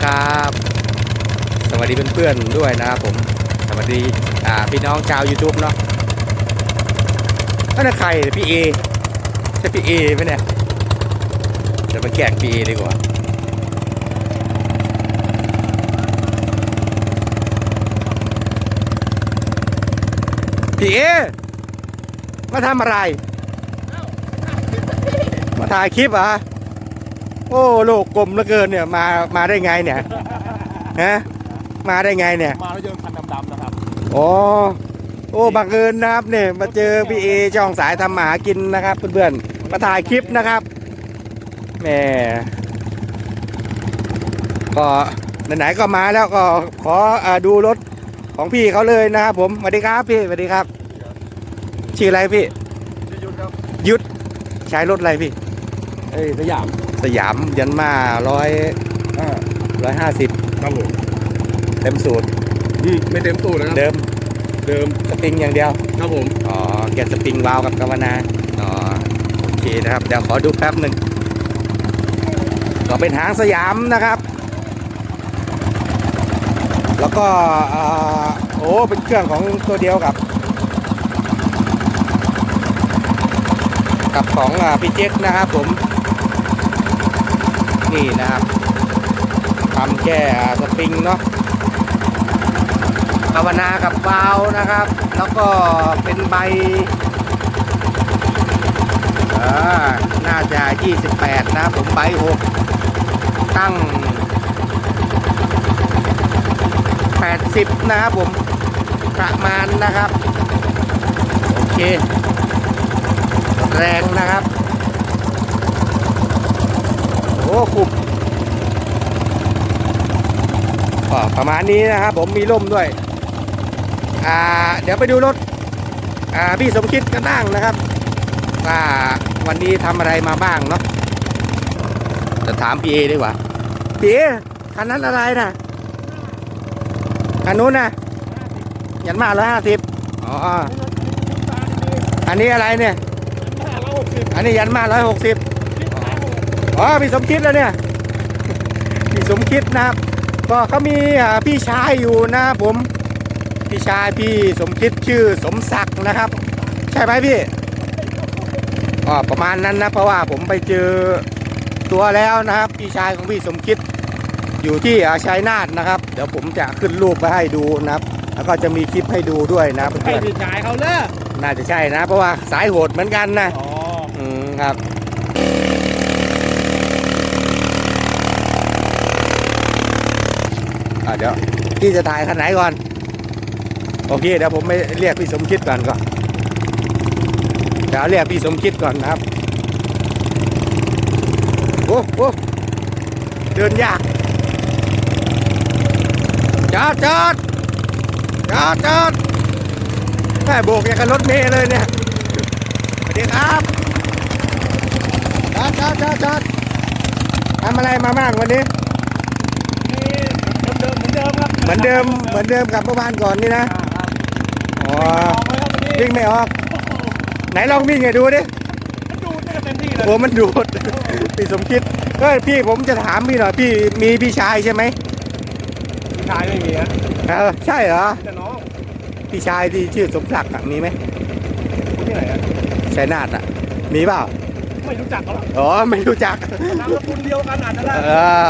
วัสดีครับ สวัสดีเพื่อนๆด้วยนะครับผม สวัสดีอ่าพี่น้องชาว YouTube เนาะนั่นนะใครเนี่ยพี่เอใช่พี่เอไหมเนี่ยเดี๋ยวมาแกล้งพี่เอดีกว่าพี่เอมาทำอะไร มาถ่ายคลิปเหรอะ โอ้โลกกลมเหลือเกินเนี่ยมามาได้ไงเนี่ยฮะมาได้ไงเนี่ยมาแล้วเจอคันดำๆนะครับโอ้โอ้บังเอิญนะครับเนี่ยมาเจอพี่เอช่องสายทำหมาหากินนะครับเพื่อนๆมาถ่ายคลิปนะครับแหมก็ไหนๆก็มาแล้วก็ขออาดูรถของพี่เขาเลยนะครับผมสวัสดีครับพี่สวัสดีครับ ชื่ออะไรพี่จะหยุดครับยุทธใช้รถอะไรพี่ เอ้ยสยาม สยามยันมาร้อยอ่าร้อยห้าสิบครับผมเต็มสูตรอืมไม่เต็มตู้นะครับ เดิมเดิมสปริงอย่างเดียว ครับผม อ๋อเก็บสปริงวาล์วกับกาวนา อ๋อโอเคนะครับ เดี๋ยวขอดูแป๊บหนึ่งก็เป็นหางสยามนะครับ แล้วก็อ่าโอ้เป็นเครื่องของตัวเดียวกับ กับของอ่าพี่เจ๊กนะครับผม นี่นะครับทำแค่สปริงเนาะภาวนากับวาล์วนะครับ แล้วก็เป็นใบอ่าน่าจะ 28 นะผมใบ6ตั้ง 80 นะครับผม ประมาณนะครับ โอเค แรงนะครับ โอ้ขุบก็ประมาณนี้นะครับผมมีร่มด้วย อ่า เดี๋ยวไปดูรถ อ่า พี่สมคิดกันนั่งนะครับ ว่าวันนี้ทำอะไรมาบ้างเนาะจะถามพี่เอดีกว่าพี่เอคันนั้นอะไรนะคันนู้นนะยันมาร้อยห้าสิบอ๋อ อันนี้อะไรเนี่ย อันนี้ยันมาร้อยหกสิบ อ๋อพี่สมคิดแล้วเนี่ย พี่สมคิดนะครับ ก็เขามีอ่าพี่ชายอยู่นะครับผม พี่ชายพี่สมคิดชื่อสมศักดิ์นะครับ ใช่ไหมพี่อ๋อประมาณนั้นนะเพราะว่าผมไปเจอตัวแล้วนะครับ พี่ชายของพี่สมคิดอยู่ที่อ่าชัยนาทนะครับ เดี๋ยวผมจะขึ้นรูปไปให้ดูนะครับ แล้วก็จะมีคลิปให้ดูด้วยนะใครเพื่อนผิดจ่ายเขาเลิกๆน่าจะใช่นะ เพราะว่าสายโหดเหมือนกันนะ อ๋อ อืมครับ อะเดี๋ยวพี่จะถ่ายคันไหนก่อน โอเคเดี๋ยวผมไปเรียกพี่สมคิดก่อนก่อนเดี๋ยวเรียกพี่สมคิดก่อนนะครับโอ้โหเดินยากจอดจอดจอดจอดแม่โบกอย่างกับรถเมล์เลยเนี่ยสวัสดีครับจอดจอดจอดจอดทำอะไรมาบ้างวันนี้ นี่เดิมๆเหมือนเดิ มครับเหมือนเดิมเหมือนเดิมกับเมื่อวานก่อนนี่นะอ๋อวิ่งไม่ออก ไหนลองวิ่งให้ดูดิดูนี่ก็เต็มที่เลยโอ้มันดูดพี่สมคิดเฮ้ยพี่ผมจะถามพี่หน่อยพี่มีพี่ชายใช่ไหมชายไม่มีนะเออใช่เหรอแต่น้องพี่ชายที่ชื่อสมศักดิ์อะมีไหมคนที่ไหนอะชัยนาทอะมีเปล่า ไม่รู้จักเขาหรอกอ๋อไม่รู้จักนามสกุลเดียวกันอาจจะได้เออ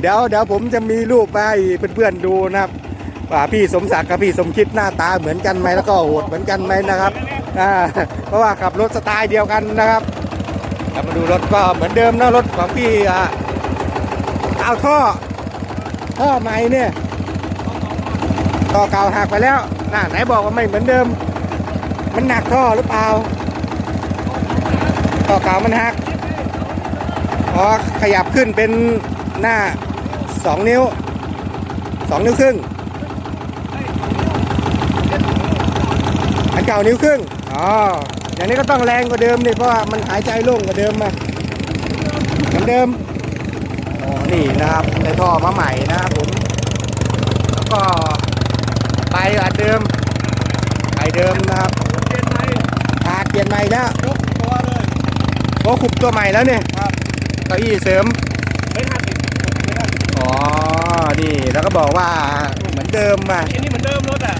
เดี๋ยวเดี๋ยวผมจะมีรูปมาให้เพื่อนๆดูนะครับว่าพี่สมศักดิ์กับพี่สมคิดหน้าตาเหมือนกันไหมแล้วก็โหดเหมือนกันไหมนะครับอ่าเพราะว่าขับรถสไตล์เดียวกันนะครับเรามาดูรถก็เหมือนเดิมนะรถของพี่อะเอาท่อท่อใหม่เนี่ยท่อเก่าหักไปแล้วน่าไหนบอกว่าไม่เหมือนเดิม มันหนักท่อหรือเปล่า ท่อเก่ามันหักพอขยับขึ้นเป็นหน้า 2 นิ้ว 2 นิ้วครึ่งอันเก่านิ้วครึ่งอ๋ออย่างนี้ก็ต้องแรงกว่าเดิมนี่เพราะว่ามันหายใจโล่งกว่าเดิมมาเหมือนเดิมอ๋อนี่นะครับในท่อมาใหม่นะครับผมแล้วก็ไปอันเดิมไปเดิมนะครับเปลี่ยนไปหากเปลี่ยนใหม่แล้ว โอ้ขุบตัวใหม่แล้วเนี่ยครับ เก้าอี้เสริมไม่ห้าสิบไม่ห้าสิบอ๋อ นี่แล้วก็บอกว่าเหมือนเดิมอะอันนี้เหมือนเดิมรถอะ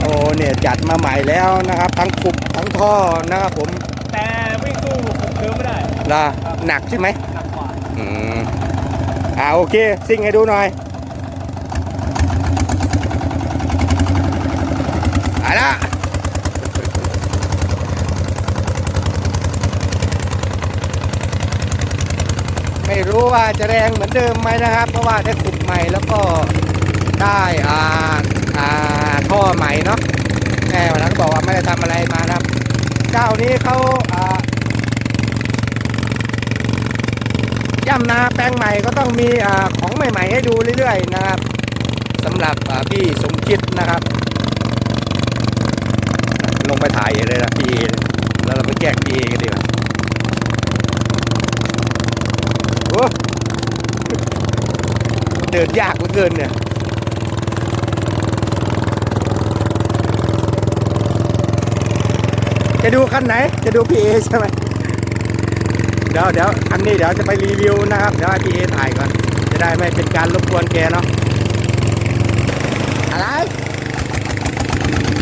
โอ้เนี่ยจัดมาใหม่แล้วนะครับ ทั้งขุบทั้งท่อนะครับผมแต่วิ่งสู้ผมเดิมไม่ได้ล่ะหนักใช่ไหมหนักกว่า อืมอ่าโอเค ซิ่งให้ดูหน่อยไปละไม่ รู้ว่าจะแรงเหมือนเดิมไหมนะครับ เพราะว่าได้ขุดใหม่แล้วก็ได้อ่าอ่าท่อใหม่เนาะแม่วันนั้นบอกว่าไม่ได้ทำอะไรมานะครับ เจ้านี้เขาอ่าย่ำนาแปลงใหม่ก็ต้องมีอาของใหม่ ๆ ให้ดูเรื่อยๆนะครับสำหรับอ่าพี่สมคิดนะครับ ลงไปถ่ายเลยนะพี่แล้วเราไปแกพี่กันดีกว่าโอ้ เดินยากเหลือเกินเนี่ยจะดูคันไหน จะดูพีเอใช่ไหมเดี๋ยวเดี๋ยวอันนี้เดี๋ยวจะไปรีวิวนะครับ เดี๋ยวพี่เอถ่ายก่อน จะได้ไม่เป็นการรบกวนแกเนาะ อะไร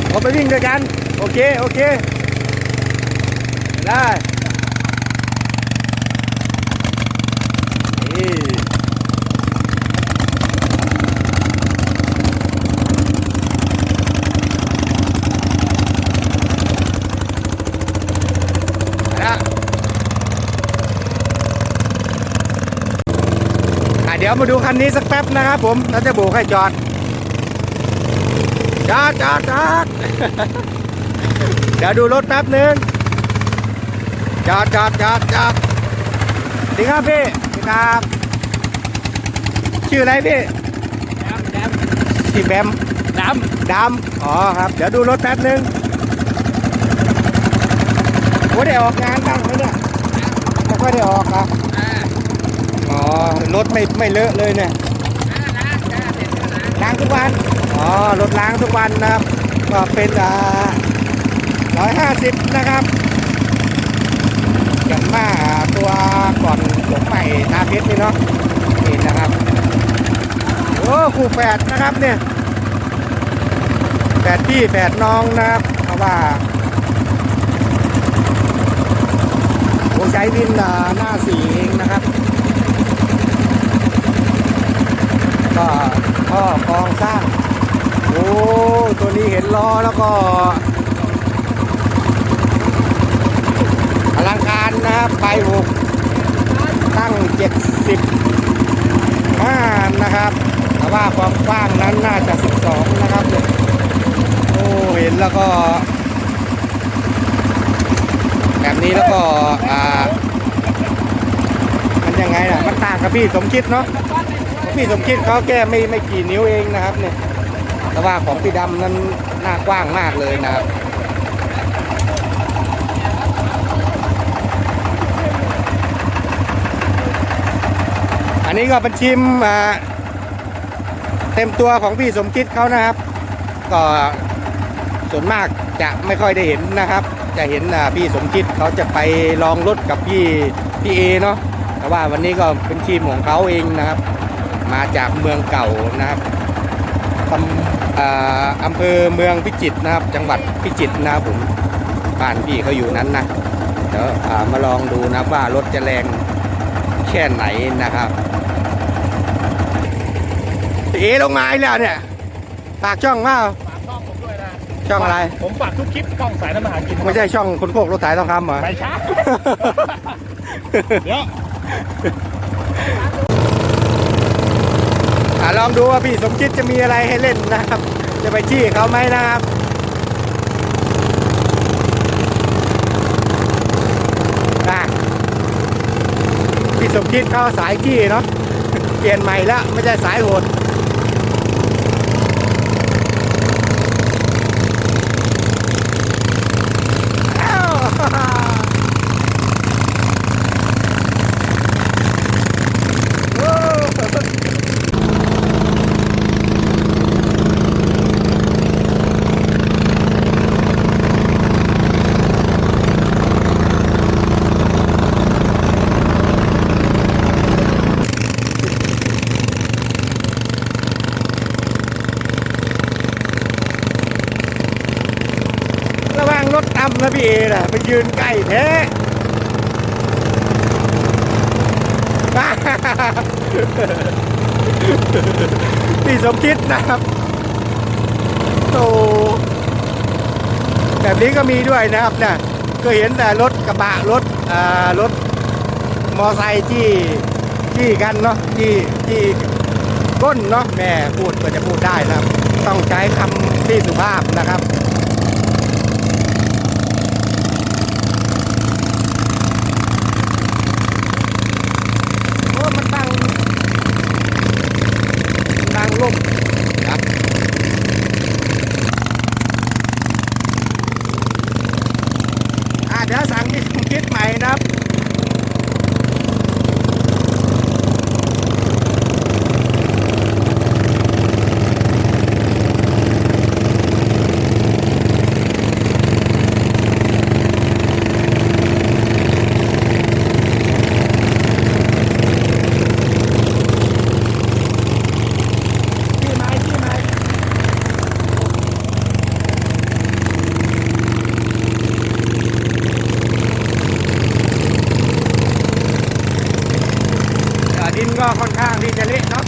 เราไปวิ่งด้วยกัน โอเค โอเค ได้ นี่ไปละ อะเดี๋ ยวมาดูคันนี้สักแป๊บนะครับผมเราจะโบกให้จอดจอดจอดจอดเดี๋ยวดูรถแป๊บหนึ่งจอดจอดจอดจอดสวัสดีครับพี่สวัสดีครับ ชื่ออะไรพี่แดมแดมพี่แบมดดำอ๋อครับ เดี๋ยวดูรถแป๊บหนึ่งโอ้ได้ออกงานบ้างไหมเนี่ยไม่ค่อยได้ออกครับำ อ๋อรถไม่ไม่เลอะเลยเนี่ยล้างทุกวันอ๋อรถล้างทุกวันนะครับก็เป็นอ่าร้อยห้าสิบนะครับอย่างมากอ่าตัวก่อนหลงใหม่ตาเพชรนี่เนาะนี่นะครับโอ้คู่แฝดนะครับเนี่ยแฝดพี่แฝดน้องนะครับเพราะว่าโอ้ใช้วินอ่าหน้าสีเองนะครับ ก็ท่อกองสร้าง โอ้ตัวนี้เห็นล้อแล้วก็อลังการนะครับไปหกตั้งเจ็ดสิบห้านะครับแต่ว่าความกว้างนั้นน่าจะสิบสองนะครับโอ้เห็นแล้วก็ แบบนี้แล้วก็อ่ามันยังไงล่ะ มันต่างกับพี่สมคิดเนาะ พี่สมคิดเขาแก้ไม่ไม่กี่นิ้วเองนะครับเนี่ยแต่ว่าของพี่ดำนั้นหน้ากว้างมากเลยนะครับอันนี้ก็เป็นชิมอ่าเต็มตัวของพี่สมคิดเขานะครับ ก็ส่วนมากจะไม่ค่อยได้เห็นนะครับ จะเห็นอ่าพี่สมคิดเขาจะไปลองรถกับพี่พี่เอเนาะแต่ว่าวันนี้ก็เป็นทีมของเขาเองนะครับ มาจากเมืองเก่านะครับทำอ่าอำเภอเมืองพิจิตรนะครับ จังหวัดพิจิตรนะครับผมบ้านพี่เขาอยู่นั้นนะเดี๋ยวอ่ามาลองดูนะครับว่ารถจะแรงแค่ไหนนะครับเอลงมาอีกแล้วเนี่ยฝากช่องว่าฝากช่องผมด้วยนะช่องอะไร ผมฝากทุกคลิปช่องสายน้ำมาหากินไม่ใช่ช่องคนโคกรถไถทองคำเหรอไม่ใช่เดี๋ยว อะ ลองดูว่าพี่สมคิดจะมีอะไรให้เล่นนะครับ จะไปจี้เขาไหมนะครับอะพี่สมคิดเขาสายขี้เนาะเปลี่ยนใหม่แล้วไม่ใช่สายโหดอ้าวโอ้ ยืนใกล้แท้พี่สมคิดนะครับโตแบบนี้ก็มีด้วยนะครับเนี่ยก็เห็นแต่รถกระบะรถอ่ารถมอไซค์ที่ที่กันเนาะที่ที่ก้นเนาะแม่พูดก็จะพูดได้นะครับ ต้องใช้คำที่สุภาพนะครับ โอ้มันตั้งตั้งล่มครับอ่าเดี๋ยวสั่งที่สมคิดใหม่ นะครับ ดินก็ค่อนข้างที่จะเละเนาะ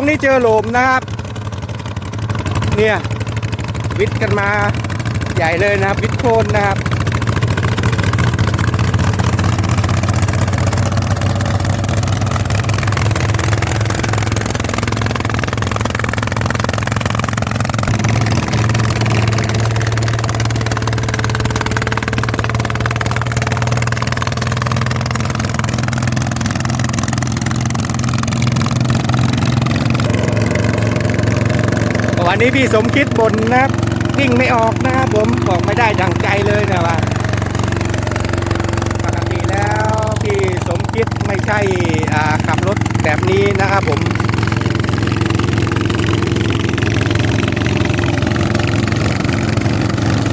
รงนี้เจอโหลมนะครับ เนี่ย วิทย์กันมาใหญ่เลยนะครับ วิทย์โคนนะครับ นนี้พี่สมคิดบนนะครับวิ่งไม่ออกนะครับผมบอกไม่ได้ดังใจเลยนะว่าปกติแล้วพี่สมคิดไม่ใช่ขับรถแบบนี้นะครับผม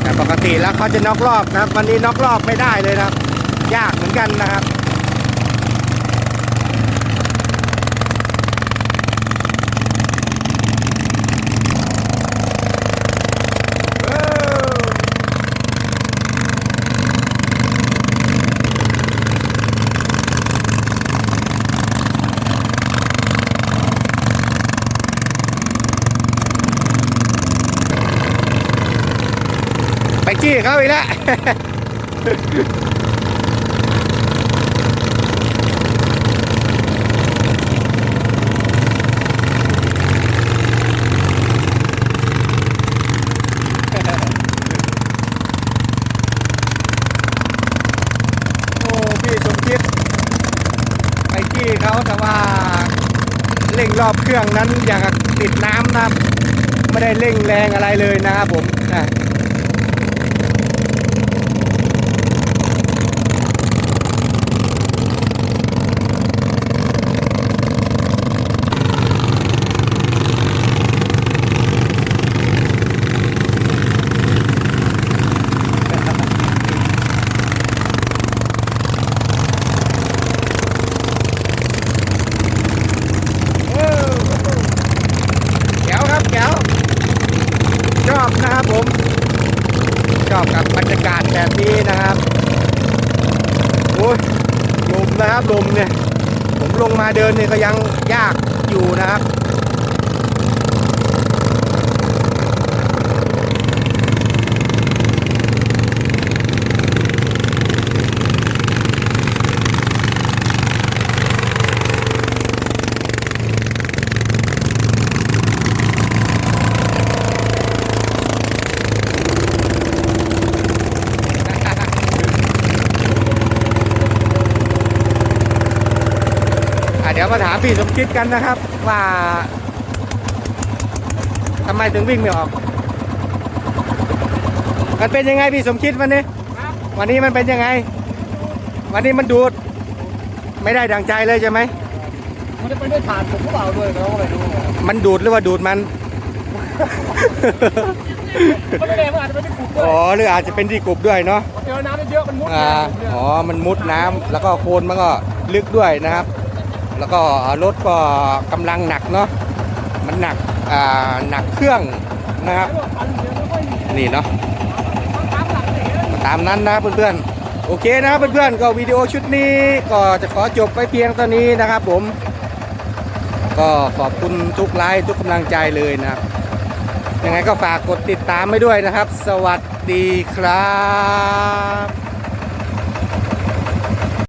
แต่ปกติแล้วเขาจะน็อกรอบนะครับ วันนี้น็อกรอบไม่ได้เลยนะครับ ยากเหมือนกันนะครับ เขาอีกแล้วแต่ว่าเร่งรอบเครื่องนั้นอย่างติดน้ำนะไม่ได้เร่งแรงอะไรเลยนะครับผมนะ แบบนี้นะครับโอ้ยลมนะครับลมเนี่ย ผมลงมาเดินเนี่ยก็ยังยากอยู่นะครับ ยวมาถามพี่สมคิดกันนะครับ ว่าทำไมถึงวิ่งไม่ออก มันเป็นยังไงพี่สมคิดวันนี้ วันนี้มันเป็นยังไง วันนี้มันดูด ไม่ได้ดังใจเลยใช่ไหมมันจะไปได้ผ่านผมก็เปล่าด้วยนะก็ไม่รู้มันดูดหรือว่าดูดมันก็ไม่แน่มันอาจจะไม่ได้ขุดด้วอ๋ยอหรืออาจจะเป็นที่กรุบด้วยเนาะเจอน้ำเยอะมันมุดอ่าเนี่ยอ๋อมันมุดน้ำแล้วก็โคลนมันก็ลึกด้วยนะครับ แล้วก็รถก็กำลังหนักเนาะมันหนักอ่าหนักเครื่องนะครับนี่เนาะตามนั้นนะเพื่อนๆโอเคนะครับเพื่อนๆก็วิดีโอชุดนี้ก็จะขอจบไปเพียงเท่านี้นะครับ ผม ก็ขอบคุณทุกไลค์ทุกกำลังใจเลยนะครับยังไงก็ฝากกดติดตามไว้ด้วยนะครับ สวัสดีครับ